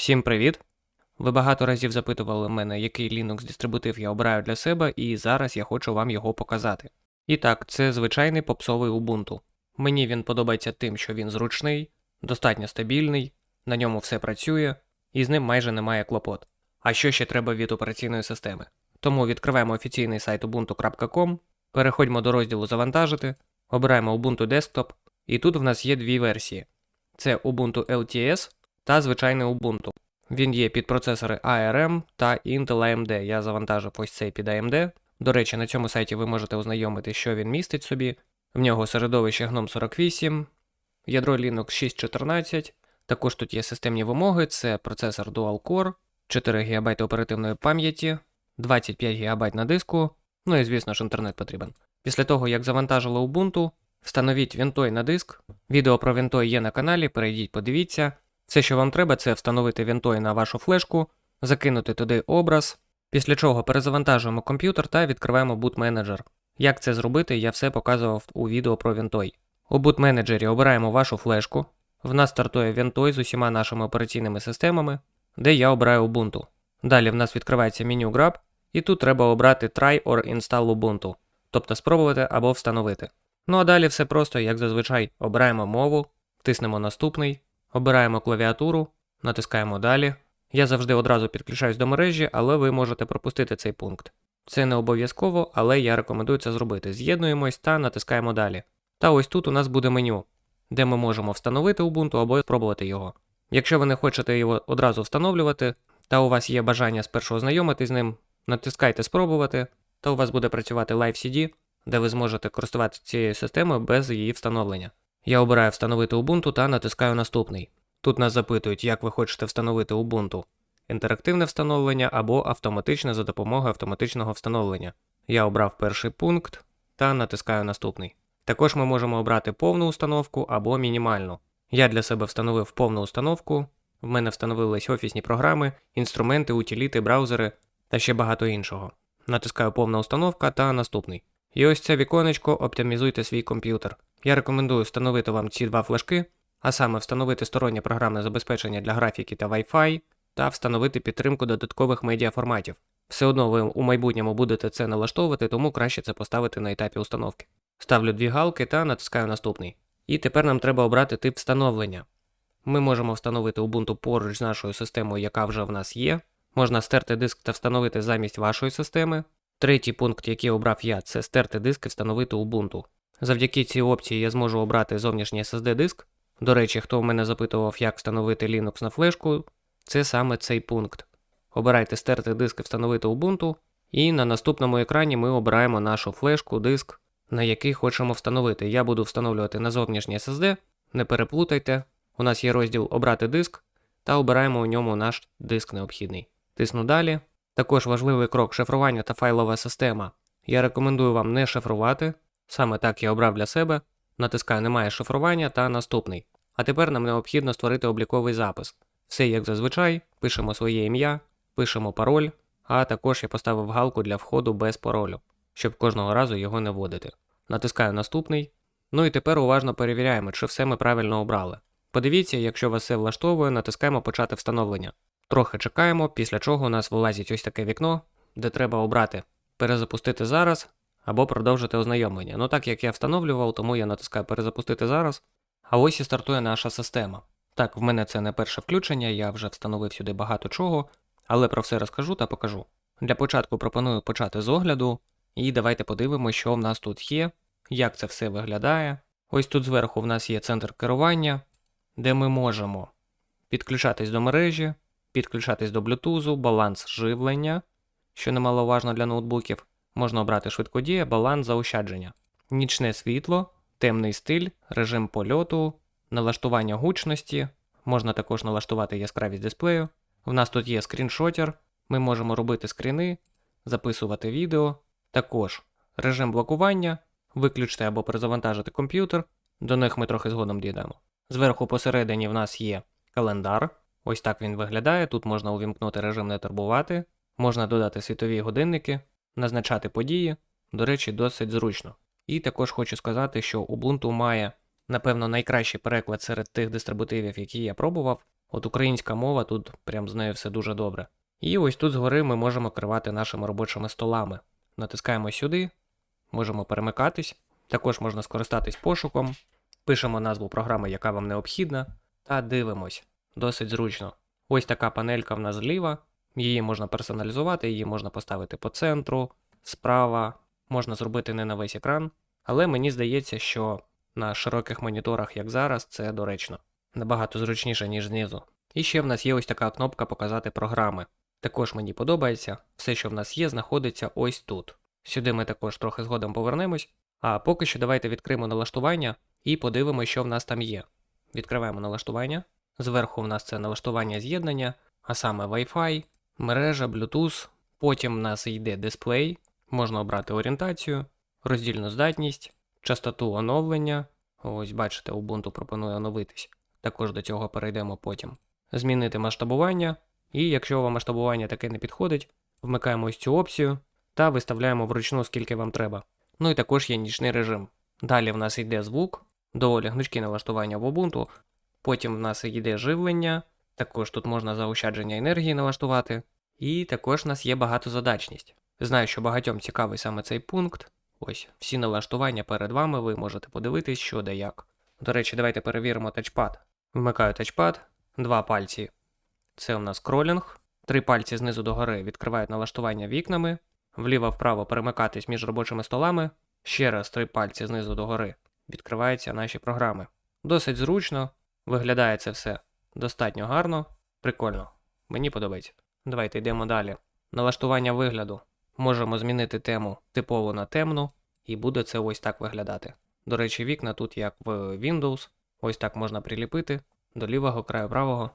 Всім привіт! Ви багато разів запитували мене, який Linux дистрибутив я обираю для себе, і зараз я хочу вам його показати. І так, це звичайний попсовий Ubuntu. Мені він подобається тим, що він зручний, достатньо стабільний, на ньому все працює, і з ним майже немає клопот. А що ще треба від операційної системи? Тому відкриваємо офіційний сайт ubuntu.com, переходьмо до розділу Завантажити, обираємо Ubuntu Desktop, і тут в нас є дві версії: це Ubuntu LTS та звичайний Ubuntu. Він є під процесори ARM та Intel AMD. Я завантажив ось цей під AMD. До речі, на цьому сайті ви можете ознайомити, що він містить собі. В нього середовище GNOME 48, ядро Linux 6.14. Також тут є системні вимоги: це процесор Dual Core, 4 ГБ оперативної пам'яті, 25 ГБ на диску. Ну і звісно ж інтернет потрібен. Після того, як завантажили Ubuntu, встановіть Вінтой на диск. Відео про Вінтой є на каналі, перейдіть, подивіться. Все, що вам треба, це встановити Вінтой на вашу флешку, закинути туди образ, після чого перезавантажуємо комп'ютер та відкриваємо Boot Manager. Як це зробити, я все показував у відео про Вінтой. У Boot Manager обираємо вашу флешку. В нас стартує Вінтой з усіма нашими операційними системами, де я обираю Ubuntu. Далі в нас відкривається меню Grab, і тут треба обрати Try or Install Ubuntu, тобто спробувати або встановити. Ну а далі все просто, як зазвичай, обираємо мову, тиснемо наступний, обираємо клавіатуру, натискаємо далі. Я завжди одразу підключаюсь до мережі, але ви можете пропустити цей пункт. Це не обов'язково, але я рекомендую це зробити. З'єднуємось та натискаємо далі. Та ось тут у нас буде меню, де ми можемо встановити Ubuntu або спробувати його. Якщо ви не хочете його одразу встановлювати, та у вас є бажання спершу ознайомитись з ним, натискайте спробувати, та у вас буде працювати LiveCD, де ви зможете користуватися цією системою без її встановлення. Я обираю встановити Ubuntu та натискаю наступний. Тут нас запитують, як ви хочете встановити Ubuntu. Інтерактивне встановлення або автоматичне за допомогою автоматичного встановлення. Я обрав перший пункт та натискаю наступний. Також ми можемо обрати повну установку або мінімальну. Я для себе встановив повну установку, в мене встановились офісні програми, інструменти, утиліти, браузери та ще багато іншого. Натискаю повна установка та наступний. І ось це віконечко оптимізуйте свій комп'ютер. Я рекомендую встановити вам ці два флажки, а саме встановити стороннє програмне забезпечення для графіки та Wi-Fi, та встановити підтримку додаткових медіаформатів. Все одно ви у майбутньому будете це налаштовувати, тому краще це поставити на етапі установки. Ставлю дві галки та натискаю наступний. І тепер нам треба обрати тип встановлення. Ми можемо встановити Ubuntu поруч з нашою системою, яка вже в нас є. Можна стерти диск та встановити замість вашої системи. Третій пункт, який обрав я, це стерти диск і встановити Ubuntu. Завдяки цій опції я зможу обрати зовнішній SSD диск. До речі, хто в мене запитував, як встановити Linux на флешку, це саме цей пункт. Обирайте стерти диск і встановити Ubuntu, і на наступному екрані ми обираємо нашу флешку, диск, на який хочемо встановити. Я буду встановлювати на зовнішній SSD, не переплутайте. У нас є розділ Обрати диск та обираємо у ньому наш диск необхідний. Тисну далі. Також важливий крок шифрування та файлова система. Я рекомендую вам не шифрувати. Саме так я обрав для себе. Натискаю Немає шифрування та наступний. А тепер нам необхідно створити обліковий запис. Все як зазвичай, пишемо своє ім'я, пишемо пароль, а також я поставив галку для входу без паролю, щоб кожного разу його не вводити. Натискаю наступний. Ну і тепер уважно перевіряємо, чи все ми правильно обрали. Подивіться, якщо вас все влаштовує, натискаємо Почати встановлення. Трохи чекаємо, після чого у нас вилазить ось таке вікно, де треба обрати перезапустити зараз або продовжити ознайомлення. Ну так як я встановлював, тому я натискаю перезапустити зараз. А ось і стартує наша система. Так, в мене це не перше включення, я вже встановив сюди багато чого, але про все розкажу та покажу. Для початку пропоную почати з огляду, і давайте подивимося, що в нас тут є, як це все виглядає. Ось тут зверху в нас є центр керування, де ми можемо підключатись до мережі, підключатись до Bluetooth, баланс живлення, що немаловажно для ноутбуків. Можна обрати швидкодія, баланс заощадження, нічне світло, темний стиль, режим польоту, налаштування гучності. Можна також налаштувати яскравість дисплею. В нас тут є скріншотер, ми можемо робити скріни, записувати відео. Також режим блокування, виключити або перезавантажити комп'ютер. До них ми трохи згодом дійдемо. Зверху посередині в нас є календар. Ось так він виглядає. Тут можна увімкнути режим не турбувати, можна додати світові годинники, назначати події. До речі, досить зручно. І також хочу сказати, що Ubuntu має, напевно, найкращий переклад серед тих дистрибутивів, які я пробував. От українська мова тут прям з нею все дуже добре. І ось тут згори ми можемо керувати нашими робочими столами. Натискаємо сюди, можемо перемикатись. Також можна скористатись пошуком, пишемо назву програми, яка вам необхідна, та дивимось. Досить зручно. Ось така панелька в нас зліва. Її можна персоналізувати, її можна поставити по центру, справа, можна зробити не на весь екран, але мені здається, що на широких моніторах, як зараз, це доречно. Набагато зручніше, ніж знизу. І ще в нас є ось така кнопка Показати програми. Також мені подобається, все, що в нас є, знаходиться ось тут. Сюди ми також трохи згодом повернемось. А поки що давайте відкриємо налаштування і подивимося, що в нас там є. Відкриваємо налаштування. Зверху в нас це налаштування з'єднання, а саме Wi-Fi, мережа, Bluetooth. Потім в нас йде дисплей, можна обрати орієнтацію, роздільну здатність, частоту оновлення. Ось бачите, Ubuntu пропонує оновитись. Також до цього перейдемо потім. Змінити масштабування, і якщо вам масштабування таке не підходить, вмикаємо ось цю опцію та виставляємо вручну скільки вам треба. Ну і також є нічний режим. Далі в нас йде звук, доволі гнучкі налаштування в Ubuntu. Потім в нас йде живлення, також тут можна заощадження енергії налаштувати. І також в нас є багатозадачність. Знаю, що багатьом цікавий саме цей пункт. Ось всі налаштування перед вами, ви можете подивитись, що де як. До речі, давайте перевіримо тачпад. Вмикаю тачпад, два пальці. Це у нас кролінг. Три пальці знизу догори відкривають налаштування вікнами, вліво-вправо перемикатись між робочими столами. Ще раз три пальці знизу догори відкриваються наші програми. Досить зручно, виглядає це все достатньо гарно, прикольно. Мені подобається. Давайте йдемо далі. Налаштування вигляду. Можемо змінити тему типово на темну, і буде це ось так виглядати. До речі, вікна тут як в Windows, ось так можна приліпити до лівого краю правого.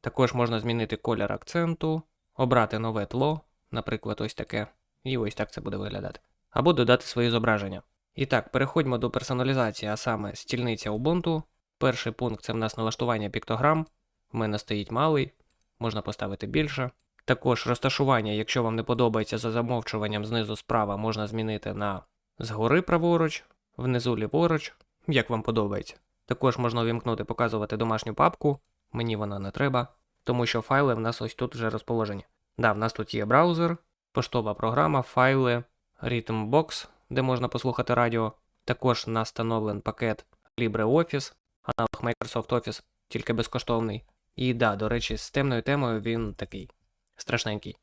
Також можна змінити колір акценту, обрати нове тло, наприклад, ось таке, і ось так це буде виглядати. Або додати свої зображення. І так, переходьмо до персоналізації, а саме стільниця Ubuntu. Перший пункт це в нас налаштування піктограм. В мене стоїть малий, можна поставити більше. Також розташування, якщо вам не подобається за замовчуванням знизу справа, можна змінити на згори праворуч, внизу ліворуч, як вам подобається. Також можна увімкнути показувати домашню папку, мені вона не треба, тому що файли в нас ось тут вже розположені. Да, в нас тут є браузер, поштова програма, файли, Rhythmbox, де можна послухати радіо. Також встановлений пакет LibreOffice, аналог Microsoft Office, тільки безкоштовний. І да, до речі, з темною темою він такий страшненький.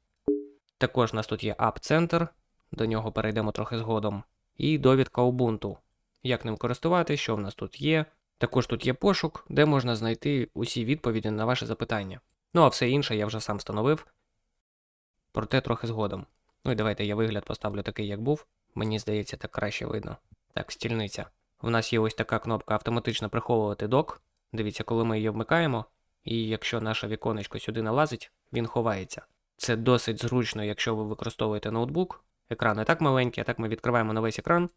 Також у нас тут є App Center, до нього перейдемо трохи згодом. І довідка Ubuntu. Як ним користувати, що в нас тут є. Також тут є пошук, де можна знайти усі відповіді на ваші запитання. Ну а все інше я вже сам встановив. Проте трохи згодом. Ну і давайте я вигляд поставлю такий, як був. Мені здається, так краще видно. Так, стільниця. У нас є ось така кнопка автоматично приховувати док. Дивіться, коли ми її вмикаємо, і якщо наше віконечко сюди налазить, він ховається. Це досить зручно, якщо ви використовуєте ноутбук. Екран не так маленький, а так ми відкриваємо на весь екран.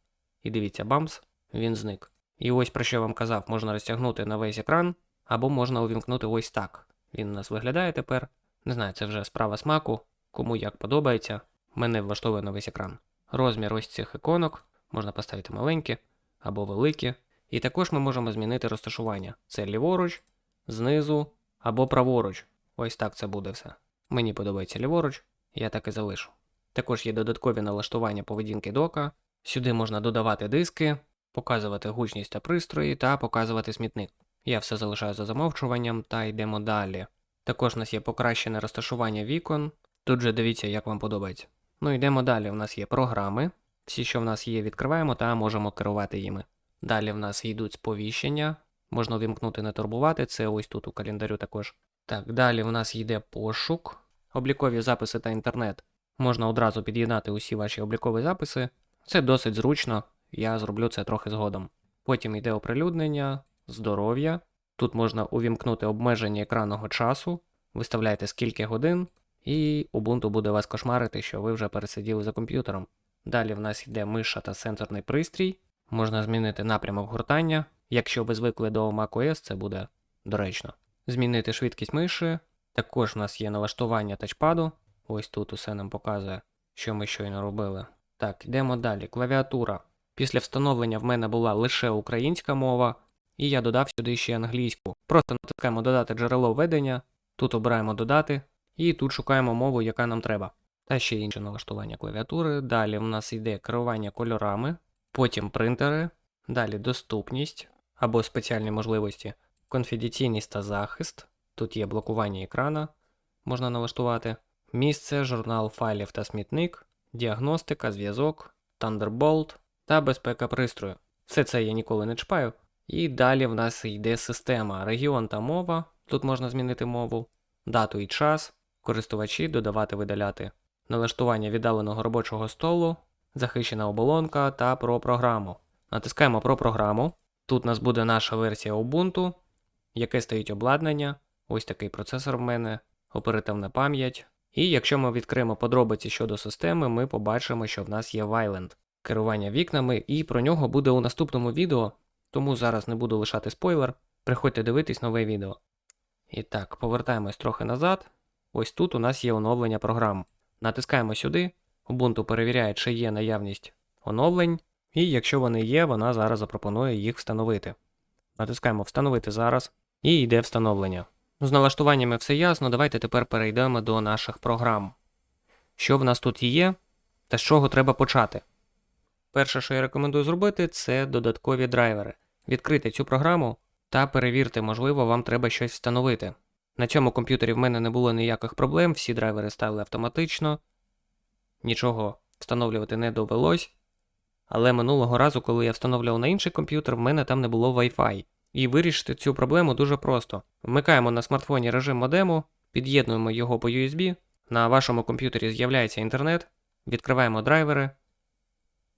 І дивіться, бамс, він зник. І ось про що я вам казав, можна розтягнути на весь екран, або можна увімкнути ось так. Він у нас виглядає тепер. Не знаю, це вже справа смаку, кому як подобається. Мене влаштовує на весь екран. Розмір ось цих іконок можна поставити маленькі або великі. І також ми можемо змінити розташування. Це ліворуч, знизу або праворуч. Ось так це буде все. Мені подобається ліворуч, я так і залишу. Також є додаткові налаштування поведінки дока. Сюди можна додавати диски, показувати гучність та пристрої та показувати смітник. Я все залишаю за замовчуванням та йдемо далі. Також у нас є покращене розташування вікон. Тут же дивіться, як вам подобається. Ну йдемо далі. У нас є програми. Всі, що в нас є, відкриваємо та можемо керувати їми. Далі в нас йдуть сповіщення. Можна увімкнути не турбувати, це ось тут у календарю також. Так, далі в нас йде пошук, облікові записи та інтернет. Можна одразу під'єднати усі ваші облікові записи. Це досить зручно, я зроблю це трохи згодом. Потім йде оприлюднення, здоров'я. Тут можна увімкнути обмеження екранного часу, виставляєте скільки годин, і Ubuntu буде вас кошмарити, що ви вже пересиділи за комп'ютером. Далі в нас йде миша та сенсорний пристрій. Можна змінити напрямок гуртання. Якщо ви звикли до macOS, це буде доречно. Змінити швидкість миші. Також у нас є налаштування тачпаду. Ось тут усе нам показує, що ми щойно робили. Так, йдемо далі. Клавіатура. Після встановлення в мене була лише українська мова, і я додав сюди ще англійську. Просто натискаємо додати джерело ведення, тут обираємо додати, і тут шукаємо мову, яка нам треба. Та ще інше налаштування клавіатури. Далі в нас йде керування кольорами, потім принтери, далі доступність або спеціальні можливості, конфіденційність та захист. Тут є блокування екрана, можна налаштувати, місце, журнал файлів та смітник, діагностика, зв'язок, Thunderbolt та безпека пристрою. Все це я ніколи не чіпаю. І далі в нас йде система регіон та мова. Тут можна змінити мову, дату і час, користувачі додавати видаляти, налаштування віддаленого робочого столу, захищена оболонка та про програму. Натискаємо про програму. Тут у нас буде наша версія Ubuntu, яке стоїть обладнання, ось такий процесор в мене, оперативна пам'ять. І якщо ми відкриємо подробиці щодо системи, ми побачимо, що в нас є Wayland, керування вікнами, і про нього буде у наступному відео, тому зараз не буду лишати спойлер. Приходьте дивитись нове відео. І так, повертаємось трохи назад. Ось тут у нас є оновлення програм. Натискаємо сюди, Ubuntu перевіряє, чи є наявність оновлень, і якщо вони є, вона зараз запропонує їх встановити. Натискаємо Встановити зараз і йде встановлення. З налаштуваннями все ясно, давайте тепер перейдемо до наших програм. Що в нас тут є, та з чого треба почати? Перше, що я рекомендую зробити, це додаткові драйвери. Відкрити цю програму та перевірте, можливо, вам треба щось встановити. На цьому комп'ютері в мене не було ніяких проблем, всі драйвери ставили автоматично, нічого встановлювати не довелось. Але минулого разу, коли я встановлював на інший комп'ютер, в мене там не було Wi-Fi. І вирішити цю проблему дуже просто. Вмикаємо на смартфоні режим модему, під'єднуємо його по USB, на вашому комп'ютері з'являється інтернет, відкриваємо драйвери,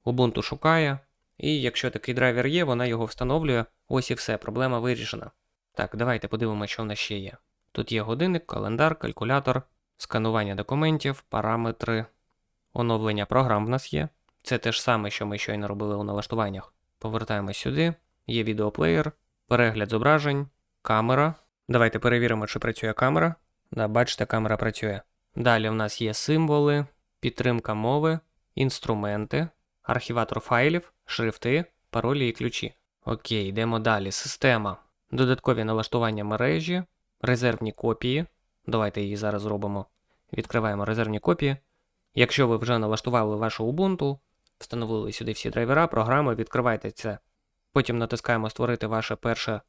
Ubuntu шукає, і якщо такий драйвер є, вона його встановлює. Ось і все, проблема вирішена. Так, давайте подивимося, що в нас ще є. Тут є годинник, календар, калькулятор, сканування документів, параметри, оновлення програм в нас є. Це те ж саме, що ми щойно робили у налаштуваннях. Повертаємось сюди, є відеоплеєр, перегляд зображень, камера. Давайте перевіримо, чи працює камера. Да, бачите, камера працює. Далі в нас є символи, підтримка мови, інструменти, архіватор файлів, шрифти, паролі і ключі. Окей, йдемо далі. Система. Додаткові налаштування мережі, резервні копії. Давайте її зараз зробимо. Відкриваємо резервні копії. Якщо ви вже налаштували вашу Ubuntu, встановили сюди всі драйвера, програми, відкривайте це. Потім натискаємо Створити ваше перше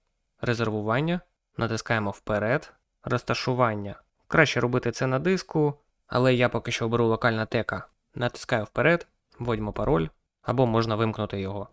резервування, натискаємо вперед, розташування. Краще робити це на диску, але я поки що оберу локальна тека. Натискаю вперед, вводимо пароль, або можна вимкнути його.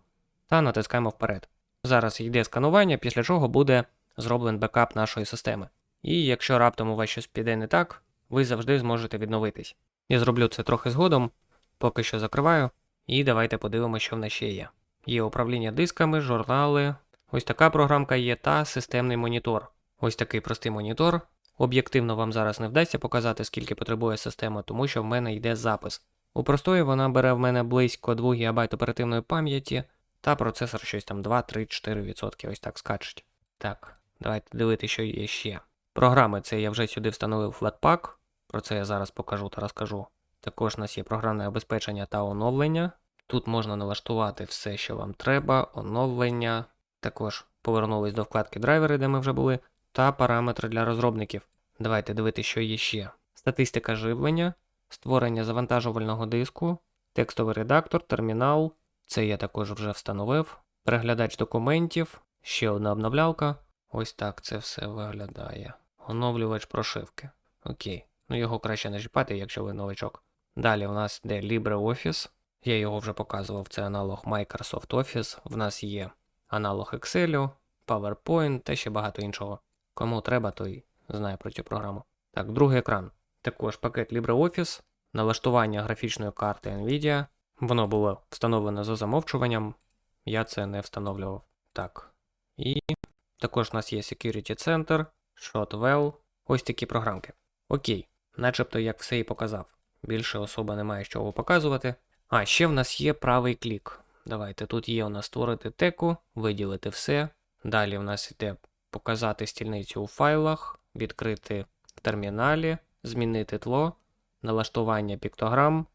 Та натискаємо вперед. Зараз йде сканування, після чого буде зроблений бекап нашої системи. І якщо раптом у вас щось піде не так, ви завжди зможете відновитись. Я зроблю це трохи згодом, поки що закриваю, і давайте подивимося, що в нас ще є. Є управління дисками, журнали. Ось така програмка є та системний монітор. Ось такий простий монітор. Об'єктивно вам зараз не вдасться показати, скільки потребує система, тому що в мене йде запис. У простої вона бере в мене близько 2 ГБ оперативної пам'яті, та процесор щось там 2-3-4%, ось так скачуть. Так, давайте дивитися, що є ще. Програми це я вже сюди встановив Flatpak, про це я зараз покажу та розкажу. Також у нас є програмне обезпечення та оновлення. Тут можна налаштувати все, що вам треба, оновлення. Також повернулись до вкладки драйвери, де ми вже були, та параметри для розробників. Давайте дивитися, що є ще. Статистика живлення, створення завантажувального диску, текстовий редактор, термінал. Це я також вже встановив. Переглядач документів, ще одна обновлялка. Ось так це все виглядає. Оновлювач прошивки. Окей. Ну його краще не чіпати, якщо ви новичок. Далі у нас йде LibreOffice. Я його вже показував, це аналог Microsoft Office. В нас є аналог Excel, PowerPoint та ще багато іншого. Кому треба, той знає про цю програму. Так, другий екран. Також пакет LibreOffice, налаштування графічної карти Nvidia. Воно було встановлено за замовчуванням. Я це не встановлював. Так. І також у нас є Security Center, Shotwell. Ось такі програмки. Окей, начебто як все і показав. Більше особа немає з чого показувати. А, ще в нас є правий клік. Давайте тут є у нас створити теку, виділити все. Далі в нас йде показати стільницю у файлах, відкрити в терміналі, змінити тло, налаштування піктограм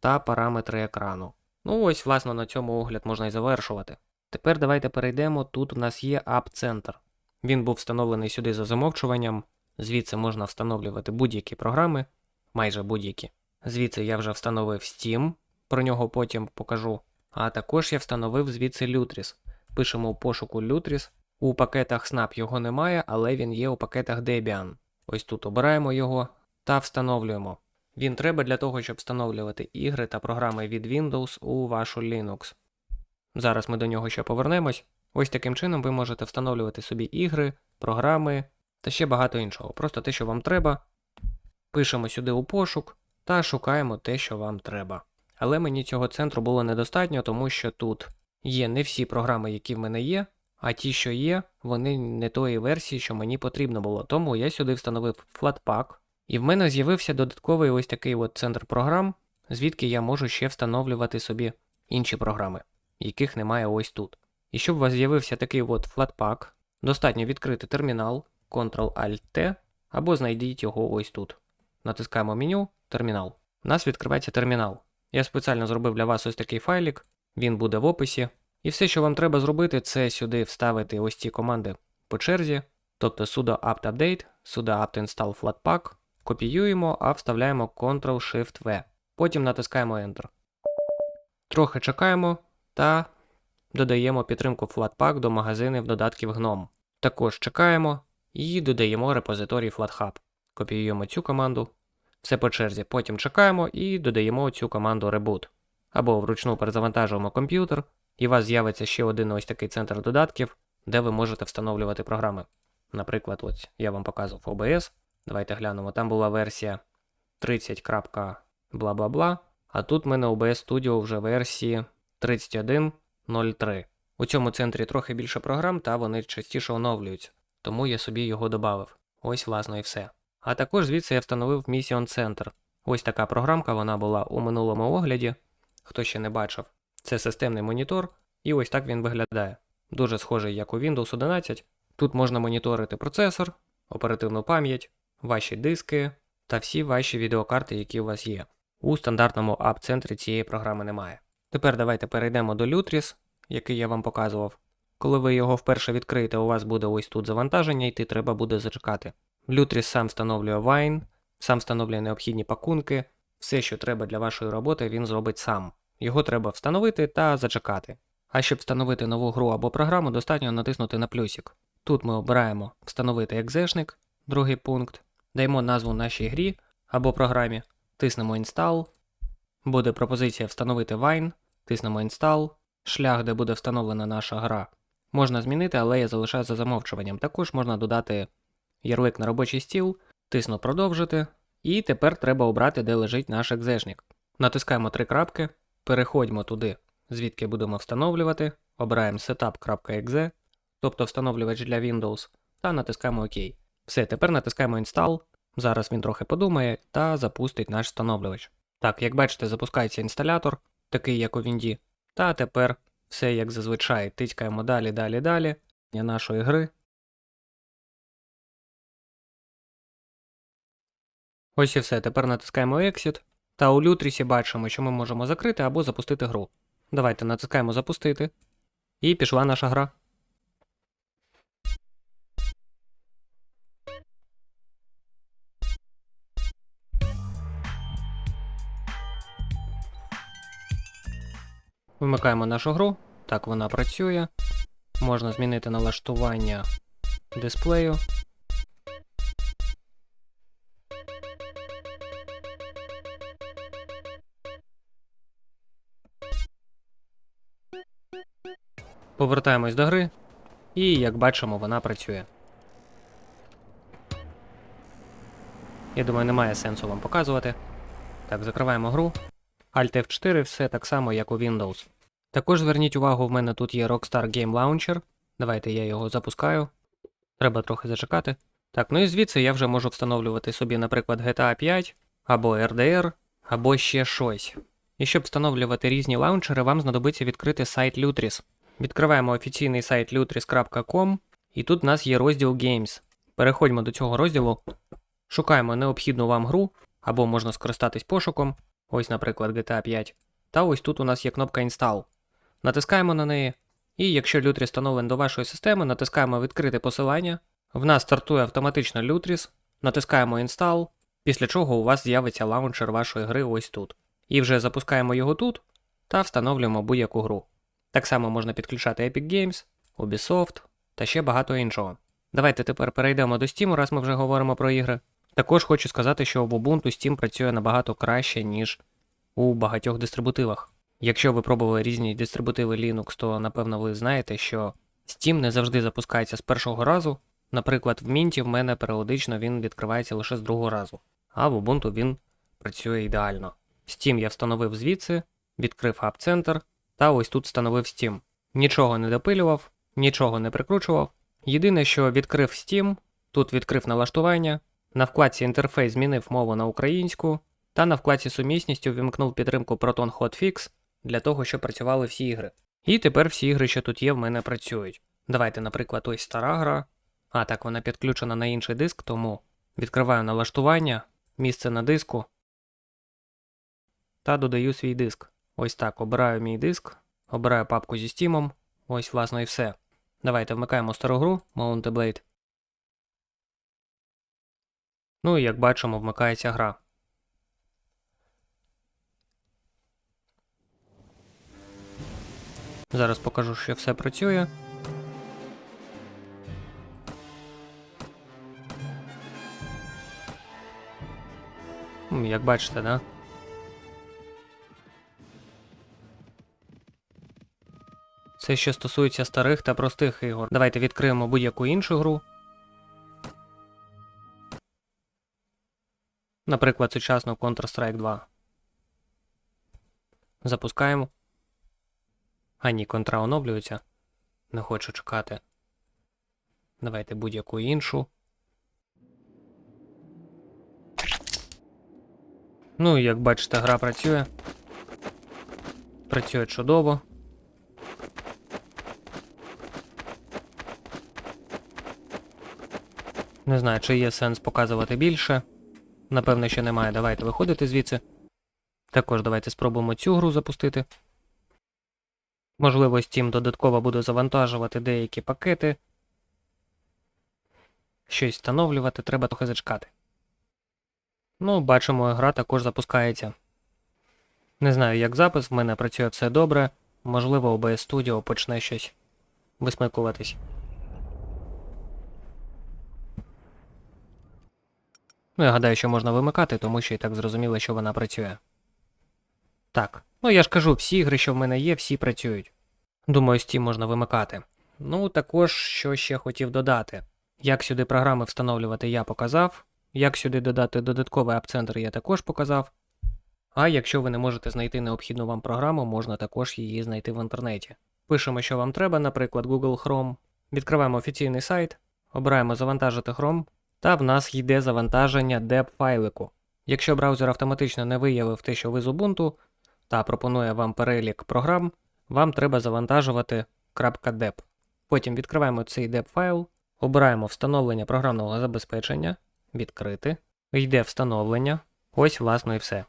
та параметри екрану. Ну ось, власне, на цьому огляд можна і завершувати. Тепер давайте перейдемо. Тут у нас є App-центр. Він був встановлений сюди за замовчуванням. Звідси можна встановлювати будь-які програми, майже будь-які. Звідси я вже встановив Steam, про нього потім покажу. А також я встановив звідси Lutris. Пишемо у пошуку Lutris. У пакетах Snap його немає, але він є у пакетах Debian. Ось тут обираємо його та встановлюємо. Він треба для того, щоб встановлювати ігри та програми від Windows у вашу Linux. Зараз ми до нього ще повернемось. Ось таким чином ви можете встановлювати собі ігри, програми та ще багато іншого. Просто те, що вам треба. Пишемо сюди у пошук та шукаємо те, що вам треба. Але мені цього центру було недостатньо, тому що тут є не всі програми, які в мене є, а ті, що є, вони не тої версії, що мені потрібно було. Тому я сюди встановив Flatpak, і в мене з'явився додатковий ось такий от центр програм, звідки я можу ще встановлювати собі інші програми, яких немає ось тут. І щоб у вас з'явився такий от Flatpak, достатньо відкрити термінал Ctrl-Alt-T або знайдіть його ось тут. Натискаємо меню Термінал. У нас відкривається термінал. Я спеціально зробив для вас ось такий файлик, він буде в описі. І все, що вам треба зробити, це сюди вставити ось ці команди по черзі, тобто sudo apt update, sudo apt install flatpak, копіюємо, а вставляємо Ctrl-Shift-V. Потім натискаємо Enter. Трохи чекаємо та додаємо підтримку Flatpak до магазинів додатків GNOME. Також чекаємо і додаємо репозиторій FlatHub. Копіюємо цю команду, все по черзі. Потім чекаємо і додаємо цю команду Reboot. Або вручну перезавантажуємо комп'ютер, і у вас з'явиться ще один ось такий центр додатків, де ви можете встановлювати програми. Наприклад, ось я вам показував OBS. Давайте глянемо. Там була версія 30. бла бла бла. А тут в мене OBS Studio вже версії 31.03. У цьому центрі трохи більше програм, та вони частіше оновлюються, тому я собі його додав. Ось, власне, і все. А також звідси я встановив Mission Center. Ось така програмка, вона була у минулому огляді. Хто ще не бачив, це системний монітор, і ось так він виглядає. Дуже схожий, як у Windows 11. Тут можна моніторити процесор, оперативну пам'ять, ваші диски та всі ваші відеокарти, які у вас є. У стандартному ап-центрі цієї програми немає. Тепер давайте перейдемо до Lutris, який я вам показував. Коли ви його вперше відкриєте, у вас буде ось тут завантаження, йти треба буде зачекати. Lutris сам встановлює Wine, сам встановлює необхідні пакунки, все, що треба для вашої роботи, він зробить сам. Його треба встановити та зачекати. А щоб встановити нову гру або програму, достатньо натиснути на плюсик. Тут ми обираємо Встановити екзешник, другий пункт, даємо назву нашій грі або програмі, тиснемо Install, буде пропозиція встановити Wine, тиснемо Install, шлях, де буде встановлена наша гра. Можна змінити, але я залишаю за замовчуванням. Також можна додати ярлик на робочий стіл, тисну продовжити, і тепер треба обрати, де лежить наш екзешник. Натискаємо три крапки, переходьмо туди, звідки будемо встановлювати, обираємо setup.exe, тобто встановлювач для Windows, та натискаємо ОК. Все, тепер натискаємо Install, зараз він трохи подумає та запустить наш встановлювач. Так, як бачите, запускається інсталятор, такий як у Вінді. Та тепер все як зазвичай, тицькаємо далі, далі, далі для нашої гри. Ось і все. Тепер натискаємо Exit. Та у Лютрісі бачимо, що ми можемо закрити або запустити гру. Давайте натискаємо Запустити. І пішла наша гра. Вмикаємо нашу гру. Так вона працює. Можна змінити налаштування дисплею. Повертаємось до гри, і як бачимо, вона працює. Я думаю, немає сенсу вам показувати. Так, закриваємо гру. Alt F4 все так само, як у Windows. Також зверніть увагу, в мене тут є Rockstar Game Launcher. Давайте я його запускаю. Треба трохи зачекати. Так, ну і звідси я вже можу встановлювати собі, наприклад, GTA 5 або RDR, або ще щось. І щоб встановлювати різні лаунчери, вам знадобиться відкрити сайт Lutris. Відкриваємо офіційний сайт lutris.com, і тут в нас є розділ Games. Переходьмо до цього розділу, шукаємо необхідну вам гру, або можна скористатись пошуком, ось, наприклад, GTA 5. Та ось тут у нас є кнопка Install. Натискаємо на неї, І якщо Lutris встановлений до вашої системи, натискаємо відкрити посилання. В нас стартує автоматично Lutris, натискаємо Install, після чого у вас з'явиться лаунчер вашої гри ось тут. І вже запускаємо його тут та встановлюємо будь-яку гру. Так само можна підключати Epic Games, Ubisoft та ще багато іншого. Давайте тепер перейдемо до Steam, раз ми вже говоримо про ігри. Також хочу сказати, що в Ubuntu Steam працює набагато краще, ніж у багатьох дистрибутивах. Якщо ви пробували різні дистрибутиви Linux, то напевно ви знаєте, що Steam не завжди запускається з першого разу. Наприклад, в Mint в мене періодично він відкривається лише з другого разу, а в Ubuntu він працює ідеально. Steam я встановив звідси, відкрив App Center та ось тут встановив Steam. Нічого не допилював, нічого не прикручував. Єдине, що відкрив Steam, тут відкрив налаштування, на вкладці інтерфейс змінив мову на українську, та на вкладці сумісністю вімкнув підтримку Proton Hotfix для того, щоб працювали всі ігри. І тепер всі ігри, що тут є, в мене працюють. Давайте, наприклад, ось стара гра. А так, вона підключена на інший диск, тому відкриваю налаштування, місце на диску та додаю свій диск. Ось так, обираю мій диск, обираю папку зі Steam, ось, власне, і все. Давайте вмикаємо стару гру Mountain Blade. Ну і як бачимо, вмикається гра. Зараз покажу, що все працює. Як бачите, да? Це що стосується старих та простих ігор. Давайте відкриємо будь-яку іншу гру. Наприклад, сучасну Counter-Strike 2. Запускаємо. А ні, контра оновлюється. Не хочу чекати. Давайте будь-яку іншу. Ну, як бачите, гра працює. Працює чудово. Не знаю, чи є сенс показувати більше. Напевно, що немає. Давайте виходити звідси. Також давайте спробуємо цю гру запустити. Можливо, Steam додатково буде завантажувати деякі пакети. Щось встановлювати, треба трохи зачекати. Ну, бачимо, гра також запускається. Не знаю, як запис, в мене працює все добре. Можливо, OBS Studio почне щось висмикуватись. Ну, я гадаю, що можна вимикати, тому що і так зрозуміло, що вона працює. Так, ну я ж кажу, всі ігри, що в мене є, всі працюють. Думаю, Steam можна вимикати. Ну, також, що ще хотів додати. Як сюди програми встановлювати, я показав. Як сюди додати додатковий апцентр, я також показав. А якщо ви не можете знайти необхідну вам програму, можна також її знайти в інтернеті. Пишемо, що вам треба, наприклад, Google Chrome. Відкриваємо офіційний сайт, обираємо завантажити Chrome, та в нас йде завантаження deb файлику. Якщо браузер автоматично не виявив те, що ви з Ubuntu, та пропонує вам перелік програм, вам треба завантажувати .deb. Потім відкриваємо цей deb файл, обираємо встановлення програмного забезпечення, відкрити, йде встановлення, ось власно і все.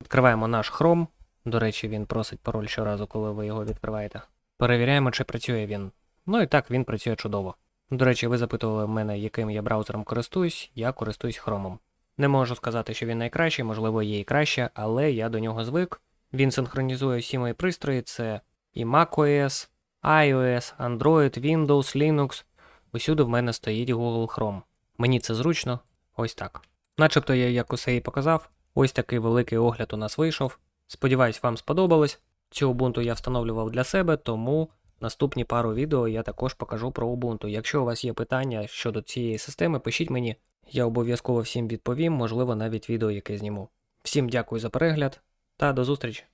Відкриваємо наш Chrome, до речі, він просить пароль щоразу, коли ви його відкриваєте. Перевіряємо, чи працює він. Ну і так він працює чудово. До речі, ви запитували мене, яким я браузером користуюсь, я користуюсь Chrome. Не можу сказати, що він найкращий, можливо, є і краще, але я до нього звик. Він синхронізує всі мої пристрої: це і macOS, iOS, Android, Windows, Linux. Усюди в мене стоїть Google Chrome. Мені це зручно, ось так. Начебто я як усе і показав, ось такий великий огляд у нас вийшов. Сподіваюсь, вам сподобалось. Цю Ubuntu я встановлював для себе, тому наступні пару відео я також покажу про Ubuntu. Якщо у вас є питання щодо цієї системи, пишіть мені, я обов'язково всім відповім, можливо, навіть відео яке зніму. Всім дякую за перегляд та до зустрічі!